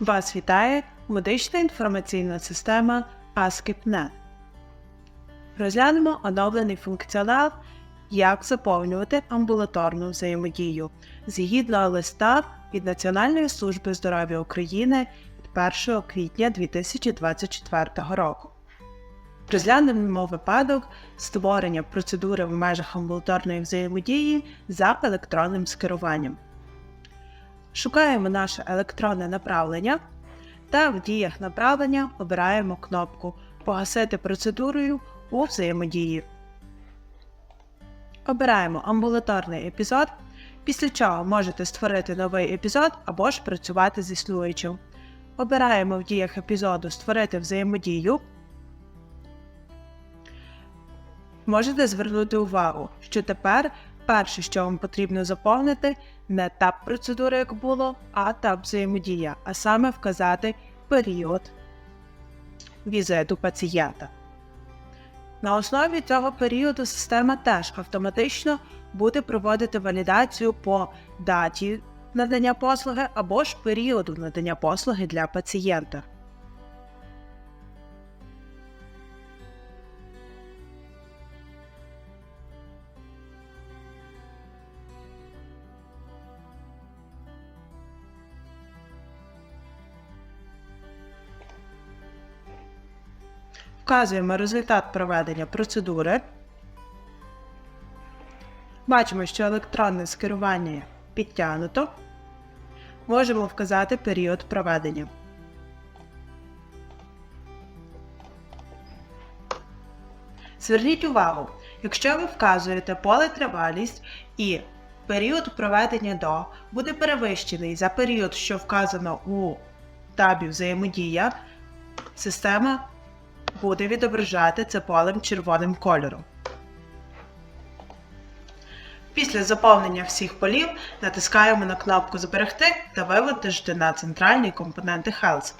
Вас вітає медична інформаційна система ASCII.NET. Розглянемо оновлений функціонал, як заповнювати амбулаторну взаємодію згідно листа від Національної служби здоров'я України від 1 квітня 2024 року. Розглянемо випадок створення процедури в межах амбулаторної взаємодії за електронним скеруванням. Шукаємо наше електронне направлення та в діях направлення обираємо кнопку Погасити процедурою у взаємодії. Обираємо амбулаторний епізод, після чого можете створити новий епізод або ж працювати з існуючим. Обираємо в діях епізоду Створити взаємодію. Можете звернути увагу, що тепер перше, що вам потрібно заповнити, не етап процедури, як було, а етап взаємодія, а саме вказати період візиту пацієнта. На основі цього періоду система теж автоматично буде проводити валідацію по даті надання послуги або ж періоду надання послуги для пацієнта. Вказуємо результат проведення процедури. Бачимо, що електронне скерування підтягнуто. Можемо вказати період проведення. Зверніть увагу, якщо ви вказуєте поле тривалість і період проведення до буде перевищений за період, що вказано у табі взаємодія, система буде відображати це полем червоним кольором. Після заповнення всіх полів натискаємо на кнопку Зберегти та вивантажити на центральні компоненти Health.